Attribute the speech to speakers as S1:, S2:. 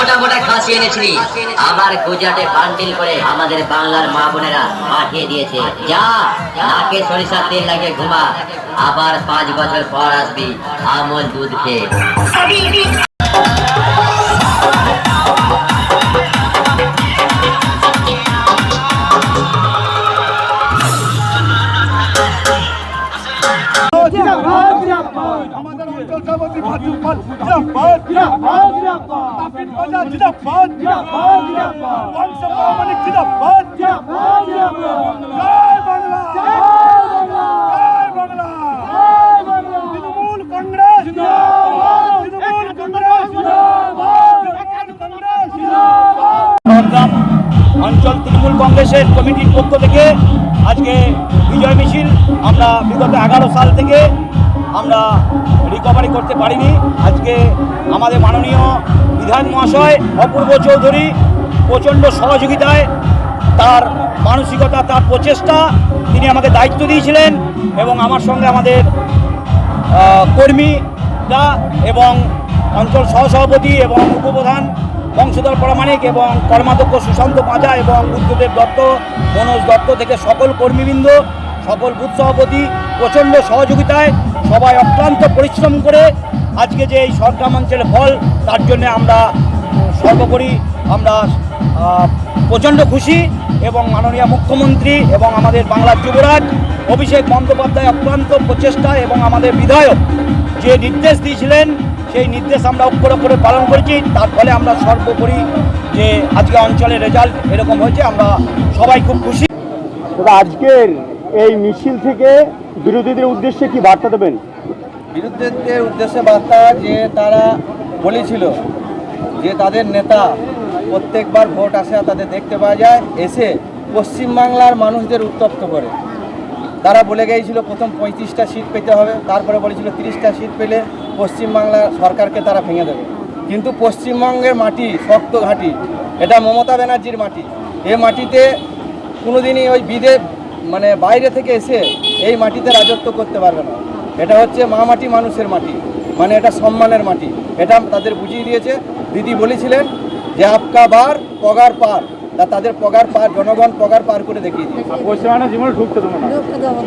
S1: মোটা মোটা খাসি এনেছিলি আবার গুজরাটে বান্ডিল করে আমাদের বাংলার মা বোনেরা পাঠিয়ে দিয়েছে। যা, নাকে সরিষার তেল লাগে ঘুমা। আবার পাঁচ বছর পর আসবি আমল দুধ খেয়ে।
S2: তৃণমূল কংগ্রেস জিন্দাবাদ তৃণমূল কংগ্রেস জিন্দাবাদ কংগ্রেস জিন্দাবাদ
S3: অঞ্চল তৃণমূল কংগ্রেসের কমিটির পক্ষ থেকে আজকে বিজয় মিছিল। আমরা বিগত এগারো সাল থেকে আমরা রিকভারি করতে পারিনি। আজকে আমাদের মাননীয় বিধান মহাশয় অপূর্ব চৌধুরী প্রচণ্ড সহযোগিতায় তার মানসিকতা, তার প্রচেষ্টা তিনি আমাকে দায়িত্ব দিয়েছিলেন এবং আমার সঙ্গে আমাদের কর্মীরা এবং অঞ্চল সহসভাপতি এবং উপপ্রধান বংশধর প্রামাণিক এবং কর্মাধ্যক্ষ সুশান্ত পাঁজা এবং বুদ্ধদেব দত্ত, মনোজ দত্ত থেকে সকল কর্মীবৃন্দ, সকল বুথ সভাপতি প্রচণ্ড সহযোগিতায় সবাই অক্লান্ত পরিশ্রম করে আজকে যে এই সরগ্রাম অঞ্চলের ফল, তার জন্য আমরা সর্বোপরি আমরা প্রচণ্ড খুশি এবং মাননীয় মুখ্যমন্ত্রী এবং আমাদের বাংলার যুবরাজ, অভিষেক বন্দ্যোপাধ্যায় অক্লান্ত প্রচেষ্টা এবং আমাদের বিধায়ক যে নির্দেশ দিয়েছিলেন, সেই নির্দেশ আমরা অক্ষর অক্ষরে পালন করেছি। তার ফলে আমরা সর্বোপরি যে আজকে অঞ্চলের রেজাল্ট এরকম হয়েছে, আমরা সবাই খুব খুশি।
S4: আজকের এই মিছিল থেকে বিরোধীদের উদ্দেশ্যে কি বার্তা দেবেন?
S5: বিরুদ্ধের উদ্দেশ্যে বার্তা যে তারা বলেছিল যে তাদের নেতা প্রত্যেকবার ভোট আসে তাদের দেখতে পাওয়া যায়, এসে পশ্চিমবাংলার মানুষদের উত্তপ্ত করে। তারা বলে গিয়েছিল, প্রথম পঁয়ত্রিশটা সিট পেতে হবে। তারপরে বলেছিল, তিরিশটা সিট পেলে পশ্চিমবাংলা সরকারকে তারা ভেঙে দেবে। কিন্তু পশ্চিমবঙ্গের মাটি শক্ত ঘাঁটি। এটা মমতা ব্যানার্জির মাটি। এ মাটিতে কোনোদিনই ওই বিদে মানে বাইরে থেকে এসে এই মাটিতে রাজত্ব করতে পারবে না। এটা হচ্ছে মা মাটি মানুষের মাটি। মানে এটা সম্মানের মাটি। এটা তাদের বুঝিয়ে দিয়েছে। দিদি বলেছিলেন যে আপকা বার পগার পার। তা তাদের পগার পার জনগণ পগার পার করে দেখিয়ে দিয়েছে।
S4: পশ্চিমবঙ্গের জীবনে ঢুকতে দেবো না।